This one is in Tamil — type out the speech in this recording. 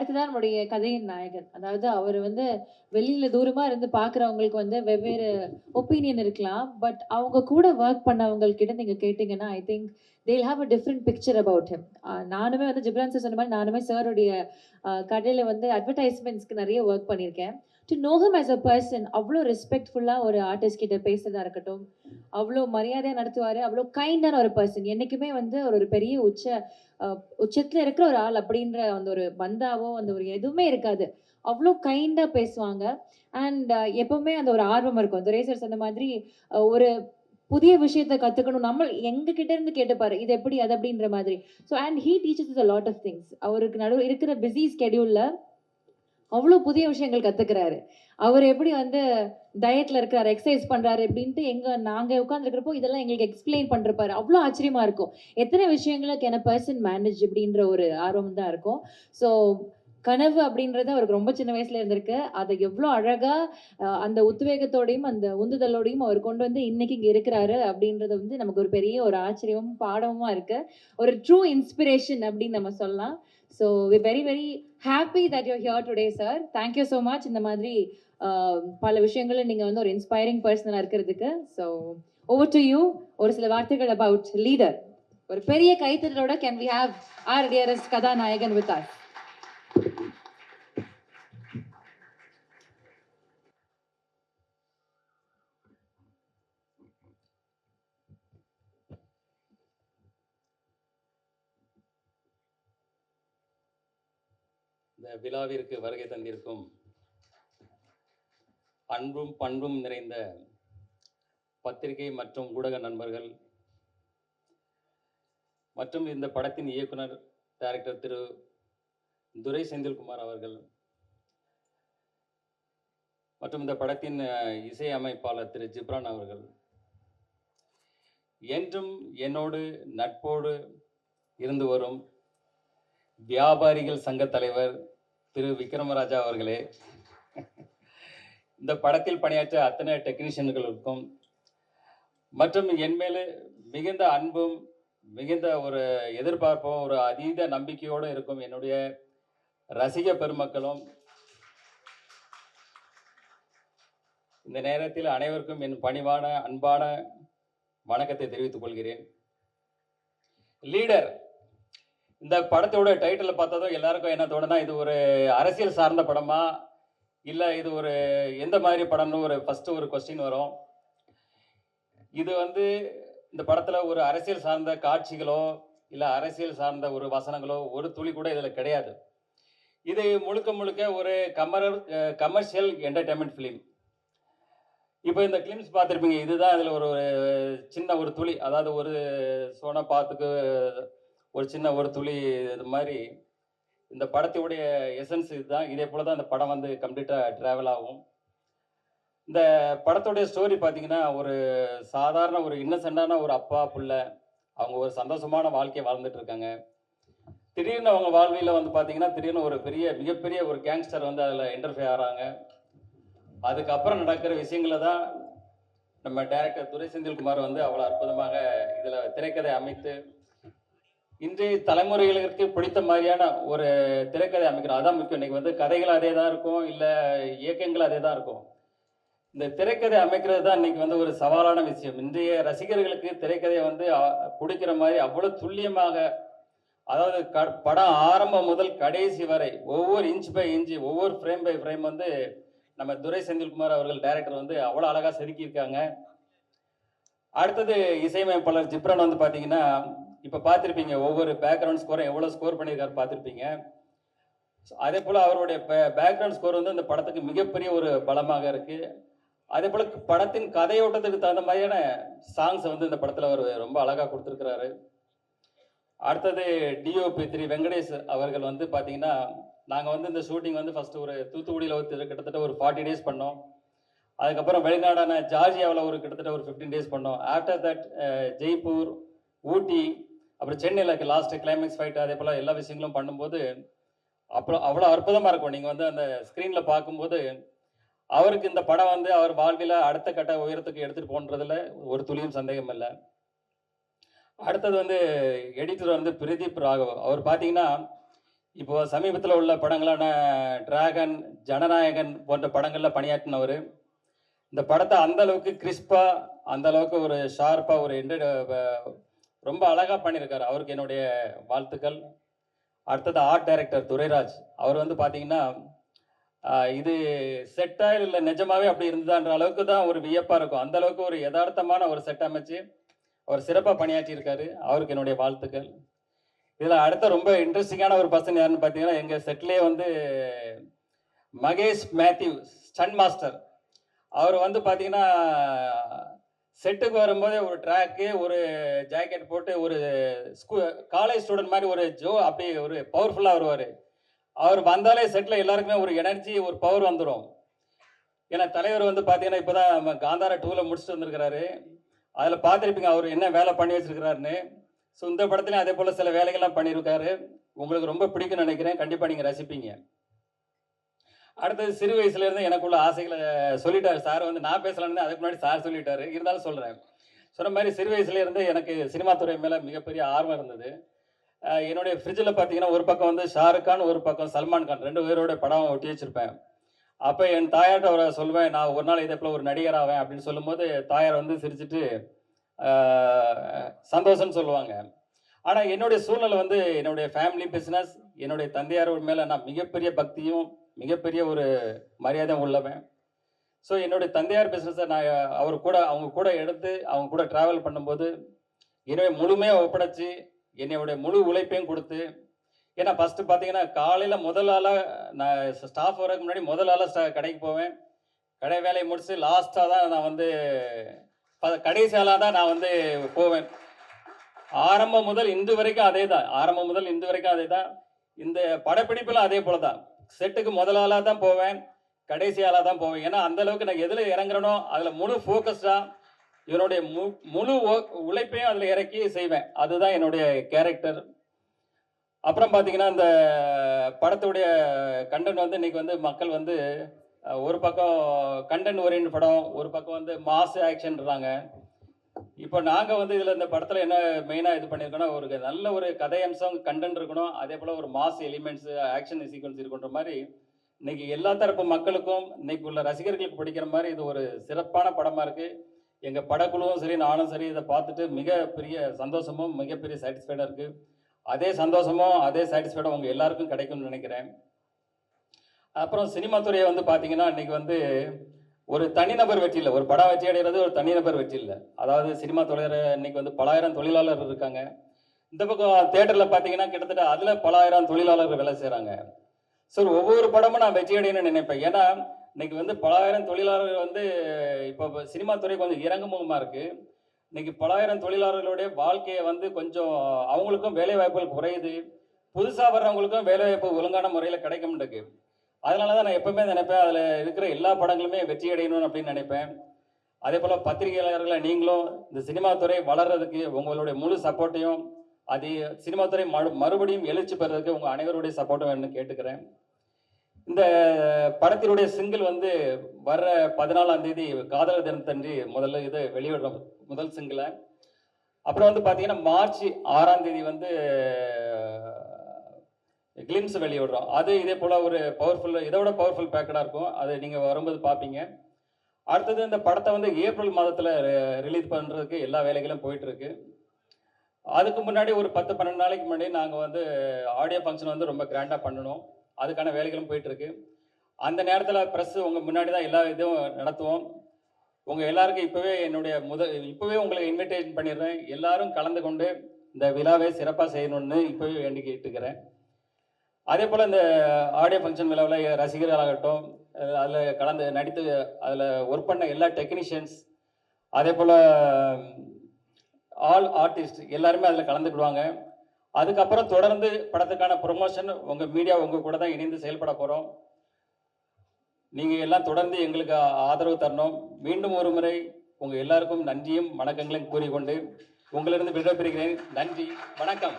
அடுத்ததான் நம்முடைய கதையின் நாயகன் அதாவது அவர் வந்து வெளியில தூரமா இருந்து பார்க்குறவங்களுக்கு வந்து வெவ்வேறு ஒப்பீனியன் இருக்கலாம். பட் அவங்க கூட ஒர்க் பண்ணவங்க கிட்ட நீங்க கேட்டீங்கன்னா I think they'll have a different picture about him நானுமே வந்து ஜிப்ரான் சார் சொன்ன மாதிரி நானுமே சாருடைய uh, கடையில் வந்து அட்வர்டைஸ்மெண்ட்ஸ்க்கு நிறைய ஒர்க் பண்ணியிருக்கேன். To know him as a person அவ்வளோ ரெஸ்பெக்ட்ஃபுல்லாக ஒரு ஆர்டிஸ்ட் கிட்ட பேசுறதா இருக்கட்டும். அவ்வளோ மரியாதையாக நடத்துவார். அவ்வளோ கைண்டான ஒரு பர்சன் என்றைக்குமே வந்து ஒரு ஒரு பெரிய உச்ச uh, உச்சத்தில் இருக்கிற ஒரு ஆள் அப்படின்ற அந்த ஒரு பந்தாவோ அந்த ஒரு எதுவுமே இருக்காது. அவ்வளோ கைண்டாக பேசுவாங்க. அண்ட் uh, எப்பவுமே அந்த ஒரு ஆர்வம் இருக்கும். துரை சார் சொன்ன மாதிரி ஒரு புதிய விஷயத்த கற்றுக்கணும் நம்ம எங்க கிட்ட இருந்து கேட்டுப்பாரு இது எப்படி அது அப்படின்ற மாதிரி. So and he teaches a lot of things அவருக்கு நடுவில் இருக்கிற பிஸி ஸ்கெடியூலில் அவ்வளோ புதிய விஷயங்கள் கற்றுக்கிறாரு அவர் எப்படி வந்து டயட்ல இருக்கிறாரு எக்ஸசைஸ் பண்றாரு அப்படின்ட்டு எங்க நாங்க உட்காந்துருக்கிறப்போ இதெல்லாம் எங்களுக்கு எக்ஸ்பிளைன் பண்றப்பாரு அவ்வளோ ஆச்சரியமா இருக்கும். எத்தனை விஷயங்களை கேன பர்சன் மேனேஜ் அப்படின்ற ஒரு ஆர்வம் தான் இருக்கும். ஸோ கனவு அப்படின்றது அவருக்கு ரொம்ப சின்ன வயசுல இருந்திருக்கு. அதை எவ்வளோ அழகா அந்த உத்வேகத்தோடையும் அந்த உந்துதலோடையும் அவர் கொண்டு வந்து இன்னைக்கு இங்க இருக்கிறாரு அப்படின்றது வந்து நமக்கு ஒரு பெரிய ஒரு ஆச்சரியமும் பாடமுமா இருக்கு. ஒரு ட்ரூ இன்ஸ்பிரேஷன் அப்படின்னு நம்ம சொல்லலாம். So we very very happy that you here today sir thank you so much இந்த மாதிரி பல விஷயங்களை நீங்கள் வந்து ஒரு இன்ஸ்பைரிங் பர்சனாக இருக்கிறதுக்கு. ஸோ ஓவர் டு யூ ஒரு சில வார்த்தைகள் அபவுட் லீடர் ஒரு பெரிய கைத்தட்டலோட can we have our dearest கதாநாயகன் வித் ஆர் இந்த விழாவிற்கு வருகை தந்திருக்கும் அன்பும் பண்பும் நிறைந்த பத்திரிகை மற்றும் ஊடக நண்பர்கள் மற்றும் இந்த படத்தின் இயக்குனர் டைரக்டர் திரு துரை செந்தில்குமார் அவர்கள் மற்றும் இந்த படத்தின் இசையமைப்பாளர் திரு ஜிப்ரான் அவர்கள். என்றும் என்னோடு நட்போடு இருந்து வரும் வியாபாரிகள் சங்க தலைவர் திரு விக்ரமராஜா அவர்களே. இந்த படத்தில் பணியாற்ற அத்தனை டெக்னீஷியன்களுக்கும் மற்றும் என் மேலே மிகுந்த அன்பும் மிகுந்த ஒரு எதிர்பார்ப்பும் ஒரு அதீத நம்பிக்கையோடு இருக்கும் என்னுடைய ரசிக பெருமக்களும் இந்த நேரத்தில் அனைவருக்கும் என் பணிவான அன்பான வணக்கத்தை தெரிவித்துக் கொள்கிறேன். லீடர் இந்த படத்தோட டைட்டில் பார்த்ததும் எல்லாருக்கும் என்ன தோணுனா இது ஒரு அரசியல் சார்ந்த படமா? இல்லை இது ஒரு எந்த மாதிரி படம்னு ஒரு ஃபஸ்ட்டு ஒரு கொஸ்டின் வரும். இது வந்து இந்த படத்தில் ஒரு அரசியல் சார்ந்த காட்சிகளோ இல்லை அரசியல் சார்ந்த ஒரு வசனங்களோ ஒரு துளி கூட இதில் கிடையாது. இது முழுக்க முழுக்க ஒரு கமர் கமர்ஷியல் என்டர்டைன்மெண்ட் ஃபிலிம் இப்போ இந்த கிளிம்ஸ் பார்த்துருப்பீங்க இதுதான் இதில் ஒரு ஒரு சின்ன ஒரு துளி. அதாவது ஒரு சோனா பாத்துக்கு ஒரு சின்ன ஒரு துளி இது மாதிரி இந்த படத்துடைய எசன்ஸ் இதுதான். இதே போல தான் இந்த படம் வந்து கம்ப்ளீட்டாக ட்ராவல் ஆகும். இந்த படத்துடைய ஸ்டோரி பார்த்தீங்கன்னா ஒரு சாதாரண ஒரு இன்னசென்டான ஒரு அப்பா புள்ள அவங்க ஒரு சந்தோஷமான வாழ்க்கையை வாழ்ந்துட்டு இருக்காங்க. திடீர்னு அவங்க வாழ்வியில் வந்து பார்த்தீங்கன்னா திடீர்னு ஒரு பெரிய மிகப்பெரிய ஒரு கேங்ஸ்டர் வந்து அதில் இன்டர்ஃபே ஆகிறாங்க அதுக்கப்புறம் நடக்கிற விஷயங்களை தான் நம்ம டைரக்டர் துரை செந்தில்குமார் வந்து அவ்வளோ அற்புதமாக இதில் திரைக்கதை அமைத்து இன்றைய தலைமுறைகளுக்கு பிடித்த மாதிரியான ஒரு திரைக்கதை அமைக்கிறோம் அதான் முக்கியம். இன்னைக்கு வந்து கதைகள் அதே தான் இருக்கும் இல்லை இயக்கங்கள் அதே தான் இருக்கும். இந்த திரைக்கதை அமைக்கிறது தான் இன்னைக்கு வந்து ஒரு சவாலான விஷயம். இன்றைய ரசிகர்களுக்கு திரைக்கதையை வந்து பிடிக்கிற மாதிரி அவ்வளோ துல்லியமாக அதாவது க படம் ஆரம்பம் முதல் கடைசி வரை ஒவ்வொரு இன்ச் பை இன்ச்சு ஒவ்வொரு ஃப்ரேம் பை ஃப்ரேம் வந்து நம்ம துரை செந்தில்குமார் அவர்கள் டைரக்டர் வந்து அவ்வளோ அழகாக செதுக்கியிருக்காங்க. அடுத்தது இசையமைப்பாளர் ஜிப்ரான் வந்து பார்த்தீங்கன்னா இப்போ பார்த்துருப்பீங்க ஒவ்வொரு பேக்ரவுண்ட் ஸ்கோரும் எவ்வளோ ஸ்கோர் பண்ணியிருக்காரு பார்த்துருப்பீங்க. அதே போல் அவருடைய பேக்ரவுண்ட் ஸ்கோர் வந்து இந்த படத்துக்கு மிகப்பெரிய ஒரு பலமாக இருக்குது அதே போல் படத்தின் கதையோட்டத்துக்கு தகுந்த மாதிரியான சாங்ஸ் வந்து இந்த படத்தில் அவர் ரொம்ப அழகாக கொடுத்துருக்கிறாரு. அடுத்தது டிஓபி திரு வெங்கடேஷ் அவர்கள் வந்து பார்த்தீங்கன்னா நாங்கள் வந்து இந்த ஷூட்டிங் வந்து ஃபஸ்ட்டு ஒரு தூத்துக்குடியில் ஒரு கிட்டத்தட்ட ஒரு ஃபார்ட்டி டேஸ் பண்ணோம். அதுக்கப்புறம் வெளிநாடான ஜார்ஜியாவில் ஒரு கிட்டத்தட்ட ஒரு ஃபிஃப்டீன் டேஸ் பண்ணோம். ஆஃப்டர் தட் ஜெய்ப்பூர் ஊட்டி அப்புறம் சென்னையில் லாஸ்ட் கிளைமேக்ஸ் ஃபைட் அதே போல் எல்லா விஷயங்களும் பண்ணும்போது அப்புறம் அவ்வளோ அற்புதமாக இருக்கும். நீங்கள் வந்து அந்த ஸ்க்ரீனில் பார்க்கும்போது அவருக்கு இந்த படம் வந்து அவர் வாழ்வில் அடுத்த கட்ட உயரத்துக்கு எடுத்துகிட்டு போன்றதில் ஒரு துளியும் சந்தேகம் இல்லை. அடுத்தது வந்து எடிட்டர் வந்து பிரதீப் ராகவ். அவர் பார்த்தீங்கன்னா இப்போ சமீபத்தில் உள்ள படங்களான டிராகன் ஜனநாயகன் போன்ற படங்களில் பணியாற்றினவர். இந்த படத்தை அந்த அளவுக்கு கிறிஸ்பா அந்த அளவுக்கு ஒரு ஷார்ப்பாக ஒரு என்டர் ரொம்ப அழகாக பண்ணியிருக்காரு. அவருக்கு என்னுடைய வாழ்த்துக்கள். அடுத்தது ஆர்ட் டைரக்டர் துரைராஜ். அவர் வந்து பார்த்தீங்கன்னா இது செட்டாக இல்லை நிஜமாவே அப்படி இருந்ததான்ற அளவுக்கு தான் ஒரு வியப்பாக இருக்கும். அந்த அளவுக்கு ஒரு யதார்த்தமான ஒரு செட் அமைச்சு அவர் சிறப்பாக பணியாற்றியிருக்காரு. அவருக்கு என்னுடைய வாழ்த்துக்கள். இதில் அடுத்த ரொம்ப இன்ட்ரெஸ்டிங்கான ஒரு பர்சன் யாருன்னு பார்த்தீங்கன்னா எங்கள் செட்லேயே வந்து மகேஷ் மேத்யூ ஸ்டன் மாஸ்டர் அவர் வந்து பார்த்தீங்கன்னா செட்டுக்கு வரும்போதே ஒரு ட்ராக்கு ஒரு ஜாக்கெட் போட்டு ஒரு ஸ்கூ காலேஜ் ஸ்டூடெண்ட் மாதிரி ஒரு ஜோ அப்படி ஒரு பவர்ஃபுல்லாக வருவார். அவர் வந்தாலே செட்டில் எல்லாருக்குமே ஒரு எனர்ஜி ஒரு பவர் வந்துடும் ஏன்னா தலைவர் வந்து பார்த்தீங்கன்னா இப்போ தான் காந்தாரா டூவில் முடிச்சுட்டு வந்திருக்கிறாரு. அதில் பார்த்துருப்பீங்க அவர் என்ன வேலை பண்ணி வச்சிருக்கிறாருன்னு. ஸோ இந்த படத்துலையும் அதே போல் சில வேலைகள்லாம் பண்ணியிருக்காரு. உங்களுக்கு ரொம்ப பிடிக்கும்னு நினைக்கிறேன். கண்டிப்பாக நீங்கள் ரசிப்பீங்க. அடுத்தது சிறு வயசுல இருந்து எனக்குள்ள ஆசைகளை சொல்லிட்டாரு. சார் வந்து நான் பேசலாம்னு அதுக்கு முன்னாடி சார் சொல்லிட்டாரு. இருந்தாலும் சொல்கிறேன் சொன்ன மாதிரி சிறு வயசுல இருந்து எனக்கு சினிமா துறை மேலே மிகப்பெரிய ஆர்வம் இருந்தது. என்னுடைய ஃப்ரிட்ஜில் பார்த்தீங்கன்னா ஒரு பக்கம் வந்து ஷாருக் கான் ஒரு பக்கம் சல்மான் கான். ரெண்டு பேரோட படம் ஒட்டி வச்சிருப்பேன். அப்போ என் தாயார்கிட்ட அவரை சொல்வேன் நான் ஒரு நாள் இதே போல் ஒரு நடிகர் ஆவேன் அப்படின்னு சொல்லும்போது தாயார் வந்து சிரிச்சிட்டு சந்தோஷம்னு சொல்லுவாங்க. ஆனால் என்னுடைய சூழ்நிலை வந்து என்னுடைய ஃபேமிலி பிஸ்னஸ் என்னுடைய தந்தையார் மேலே நான் மிகப்பெரிய பக்தியும் மிகப்பெரிய ஒரு மரியாதை உள்ளவன். ஸோ என்னுடைய தந்தையார் பிஸ்னஸை நான் அவர் கூட அவங்க கூட எடுத்து அவங்க கூட ட்ராவல் பண்ணும்போது என்னுடைய முழுமையாக ஒப்படைச்சி என்னுடைய முழு உழைப்பையும் கொடுத்து ஏன்னா ஃபஸ்ட்டு பார்த்தீங்கன்னா காலையில் முதல் ஆளாக நான் ஸ்டாஃப் வரதுக்கு முன்னாடி முதல் ஆளாக கடைக்கு போவேன். கடை வேலையை முடித்து லாஸ்ட்டாக தான் நான் வந்து ப- கடைசி ஆளாக தான் நான் வந்து போவேன். ஆரம்பம் முதல் இந்து வரைக்கும் அதே தான் ஆரம்பம் முதல் இன்று வரைக்கும் அதே தான் இந்த படப்பிடிப்பிலும் அதே போல தான் செட்டுக்கு முதல் ஆளாக தான் போவேன் கடைசி ஆளாக தான் போவேன். ஏன்னா அந்த அளவுக்கு நான் எதில் இறங்குறனோ அதில் முழு ஃபோக்கஸ்டாக இவனுடைய மு முழு உழைப்பையும் அதில் இறக்கி செய்வேன். அதுதான் என்னுடைய கேரக்டர் அப்புறம் பார்த்தீங்கன்னா இந்த படத்துடைய கண்டென்ட் வந்து இன்னைக்கு வந்து மக்கள் வந்து ஒரு பக்கம் கண்டென்ட் ஓரியன்ட் படம் ஒரு பக்கம் வந்து மாஸ் ஆக்ஷன்றாங்க இப்போ நாங்கள் வந்து இதில் இந்த படத்தில் என்ன மெயினாக இது பண்ணியிருக்கோன்னா ஒரு நல்ல ஒரு கதை அம்சம் கண்டென்ட் இருக்கணும். அதே போல் ஒரு மாஸ் எலிமெண்ட்ஸ் ஆக்ஷன் சீக்வன்ஸ் இருக்குன்ற மாதிரி இன்னைக்கு எல்லா தரப்பு மக்களுக்கும் இன்னைக்கு உள்ள ரசிகர்களுக்கு பிடிக்கிற மாதிரி இது ஒரு சிறப்பான படமாக இருக்குது எங்கள் படக்குழுவும் சரி நானும் சரி இதை பார்த்துட்டு மிகப்பெரிய சந்தோஷமும் மிகப்பெரிய சாட்டிஸ்ஃபைடாக இருக்குது அதே சந்தோஷமும் அதே சாட்டிஸ்ஃபைடும் உங்கள் எல்லாருக்கும் கிடைக்கும்னு நினைக்கிறேன். அப்புறம் சினிமா துறையை வந்து பார்த்தீங்கன்னா இன்றைக்கி வந்து ஒரு தனிநபர் வெற்றி இல்லை ஒரு படம் வெற்றி அடைகிறது ஒரு தனிநபர் வெற்றி இல்லை அதாவது சினிமா துறையில இன்னைக்கு வந்து பலாயிரம் தொழிலாளர் இருக்காங்க. இந்த பக்கம் தேட்டரில் பார்த்தீங்கன்னா கிட்டத்தட்ட அதில் பலாயிரம் தொழிலாளர்கள் வேலை செய்கிறாங்க சார் ஒவ்வொரு படமும் நான் வெற்றி அடையணும்னு நினைப்பேன். ஏன்னா இன்னைக்கு வந்து பலாயிரம் தொழிலாளர்கள் வந்து இப்போ சினிமா துறை கொஞ்சம் இறங்குமுகமாக இருக்குது இன்னைக்கு பலாயிரம் தொழிலாளர்களுடைய வாழ்க்கையை வந்து கொஞ்சம் அவங்களுக்கும் வேலை வாய்ப்புகள் குறையுது. புதுசாக வர்றவங்களுக்கும் வேலைவாய்ப்பு ஒழுங்கான முறையில் கிடைக்க மாட்டேங்குது அதனால தான் நான் எப்பவுமே நினைப்பேன் அதில் இருக்கிற எல்லா படங்களுமே வெற்றி அடையணும் அப்படின்னு நினைப்பேன். அதே போல் பத்திரிகையாளர்களை நீங்களும் இந்த சினிமா துறை வளர்றதுக்கு உங்களுடைய முழு சப்போர்ட்டையும் அது சினிமா துறை மறு மறுபடியும் எழுச்சி பெறதுக்கு உங்கள் அனைவருடைய சப்போர்ட்டும் வேணும்னு கேட்டுக்கிறேன். இந்த படத்தினுடைய சிங்கிள் வந்து வர்ற பதினாலாம் தேதி காதலர் தினத்தன்றி முதல்ல இது வெளியிடுறோம் முதல் சிங்கிளை அப்புறம் வந்து பார்த்தீங்கன்னா மார்ச் ஆறாம் தேதி வந்து கிளிம்ஸ் வெளியிடுறோம் அது இதே போல் ஒரு பவர்ஃபுல் இதை விட பவர்ஃபுல் பேக்கடாக இருக்கும். அது நீங்கள் வரும்போது பார்ப்பீங்க. அடுத்தது இந்த படத்தை வந்து ஏப்ரல் மாதத்தில் ரிலீஸ் பண்ணுறதுக்கு எல்லா வேலைகளும் போயிட்டுருக்கு. அதுக்கு முன்னாடி ஒரு பத்து பன்னெண்டு நாளைக்கு முன்னாடி நாங்கள் வந்து ஆடியோ ஃபங்க்ஷன் வந்து ரொம்ப கிராண்டாக பண்ணணும் அதுக்கான வேலைகளும் போயிட்டுருக்கு. அந்த நேரத்தில் ப்ரெஸ் உங்கள் முன்னாடி தான் எல்லா இதுவும் நடத்துவோம். உங்கள் எல்லாருக்கும் இப்போவே என்னுடைய முத இப்போவே உங்களுக்கு இன்விடேஷன் பண்ணிடுறேன். எல்லாரும் கலந்து கொண்டு இந்த விழாவை சிறப்பாக செய்யணும்னு இப்போவே வேண்டி கேட்டுக்கிறேன் அதே போல் இந்த ஆடியோ ஃபங்க்ஷன் விழாவில் ரசிகர்களாகட்டும் அதில் கலந்து நடித்து அதில் ஒர்க் பண்ண எல்லா டெக்னீஷியன்ஸ் அதே போல் ஆல் ஆர்டிஸ்ட் எல்லாருமே அதில் கலந்துக்கிடுவாங்க. அதுக்கப்புறம் தொடர்ந்து படத்துக்கான ப்ரொமோஷன் உங்கள் மீடியா உங்கள் கூட தான் இணைந்து செயல்பட போகிறோம் நீங்கள் எல்லாம் தொடர்ந்து எங்களுக்கு ஆதரவு தரணும். மீண்டும் ஒரு முறை உங்கள் எல்லாருக்கும் நன்றியும் வணக்கங்களையும் கூறிக்கொண்டு உங்களிருந்து விடைபெறுகிறேன். நன்றி. வணக்கம்.